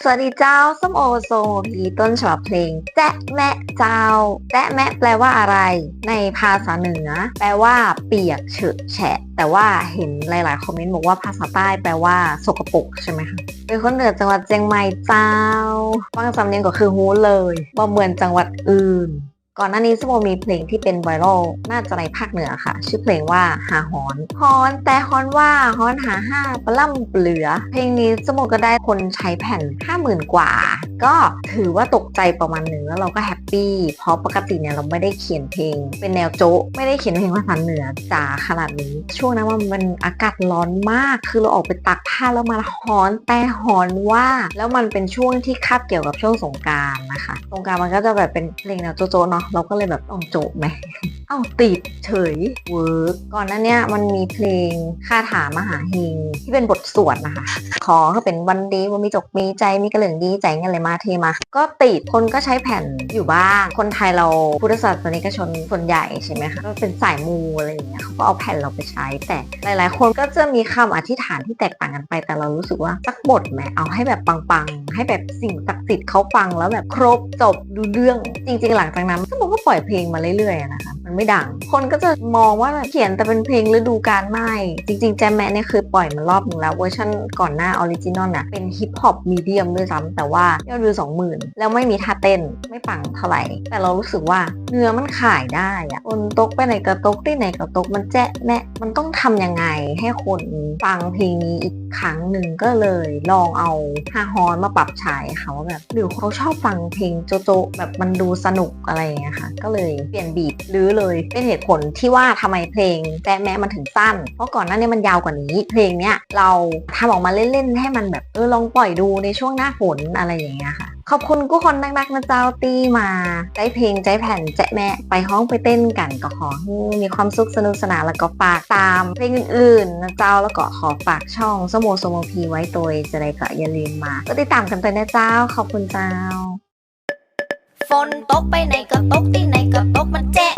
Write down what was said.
สวัสดีเจ้าส้มโอโซพีต้นฉบับเพลง แจ๊ะแมะเจ้าแจ๊ะแมะแปลว่าอะไร ในภาษาเหนือแปลว่า เปียกเฉอะแฉะ แต่ว่าเห็นหลาย ๆ คอมเมนต์บอกว่าภาษาใต้แปลว่าสกปรกใช่ไหมคะเป็นคนเหนือจังหวัดเชียงใหม่เจ้าฟังสำเนียงก็คือฮู้เลยบ่เหมือนจังหวัดอื่น ก่อนหน้านี้สมโมมีเพลงที่เป็นไวรัลน่าจะในภาคเหนือค่ะ ชื่อเพลงว่าหาฮอนฮอนแต่ฮอนว่าฮอนหาห้าปลาล่ำเหลือ เพลงนี้สมโมก็ได้คนใช้แผ่น 50,000 กว่า ก็ถือว่าตกใจประมาณหนึ่งแล้วเราก็แฮปปี้เพราะปกติเนี่ยเราไม่ได้เขียนเพลง เป็นแนวโจ๊ะไม่ได้เขียนเพลงภาษาเหนือจ๋าขนาดนี้ ช่วงนั้นว่ามันอากาศร้อนมากคือเราออกไปตักผ้าแล้วมันฮอนแต่ฮอนว่า แล้วมันเป็นช่วงที่คาบเกี่ยวกับช่วงสงการนะคะสงการมันก็จะแบบเป็นเพลงแนวโจ๊ะเนาะเราก็เลยแบบต้องโจบไหม อ้าติดเฉยเวิร์กก่อนหน้าเนี้ยมันมีเพลงคาถามหาเฮงที่เป็นบทสวดนะคะ ขอก็เป็นวันดีว่ามีจกมีใจมีกระเหลืองดีใจเงินเลยมาเทมา ก็ติดคนก็ใช้แผ่นอยู่บ้าง คนไทยเราพุทธศาสนิกชนส่วนใหญ่ใช่ไหมคะก็เป็นสายมูอะไรอย่างเงี้ยเขาก็เอาแผ่นเราไปใช้ แต่หลาย ๆ คนก็จะมีคำอธิษฐานที่แตกต่างกันไปแต่เรารู้สึกว่าสักบทไหมเอาให้แบบปังๆ ให้แบบสิ่งศักดิ์สิทธิ์เขาฟังแล้วแบบครบจบดูเรื่องจริง ๆ หลังจากนั้นสมมติก็ปล่อยเพลงมาเรื่อยๆนะคะ มันไม่ดัง คนก็จะมองว่าเขียนแต่เป็นเพลงฤดูกาลไม่ จริงๆ แจมแมเนี่ยคือปล่อยมารอบหนึงแล้วเวอร์ชันก่อนหน้าออริจินอลน่ะเป็นฮิปฮอปมีเดียมด้วยซ้ำแต่ว่ายอดวิวสองหมื่นแล้วไม่มีท่าเต้นไม่ปังเท่าไหร่ แต่เรารู้สึกว่า เนื้อมันขายได้อะคนตกไปไหนกระตกที่ไหนกระตกมันแจ๊ะแมะมันต้องทำยังไงให้คนฟังเพลงนี้อีกครั้งหนึ่งก็เลยลองเอาฮาฮอนมาปรับใช้ค่ะว่าแบบหรือเขาชอบฟังเพลงโจโจแบบมันดูสนุกอะไรอย่างเงี้ยค่ะ ก็เลยเปลี่ยนบีทหรือเลยเป็นเหตุผลที่ว่าทำไมเพลงแจ๊ะแมะมันถึงสั้น เพราะก่อนหน้านี้มันยาวกว่านี้ เพลงเนี้ยเราทำออกมาเล่นๆให้มันแบบเออลองปล่อยดูในช่วงหน้าฝนอะไรอย่างเงี้ยค่ะ ขอบคุณกู้คนนักๆนะเจ้าตีมาได้เพลงใจแผ่นแจ๊ะแม่ไปห้องไปเต้นกันก็ขอให้มีความสุขสนุกสนานแล้วก็ฝากตามเพลงอื่นๆนะเจ้าแล้วก็ขอฝากช่องสโมสโมพีไว้ตัวจะได้ก็อย่าลืมมา ก็ติดตามกันไปนะเจ้า ขอบคุณเจ้า ฝนตกไปไหนก็ตกที่ไหนก็ตกมันแจ๊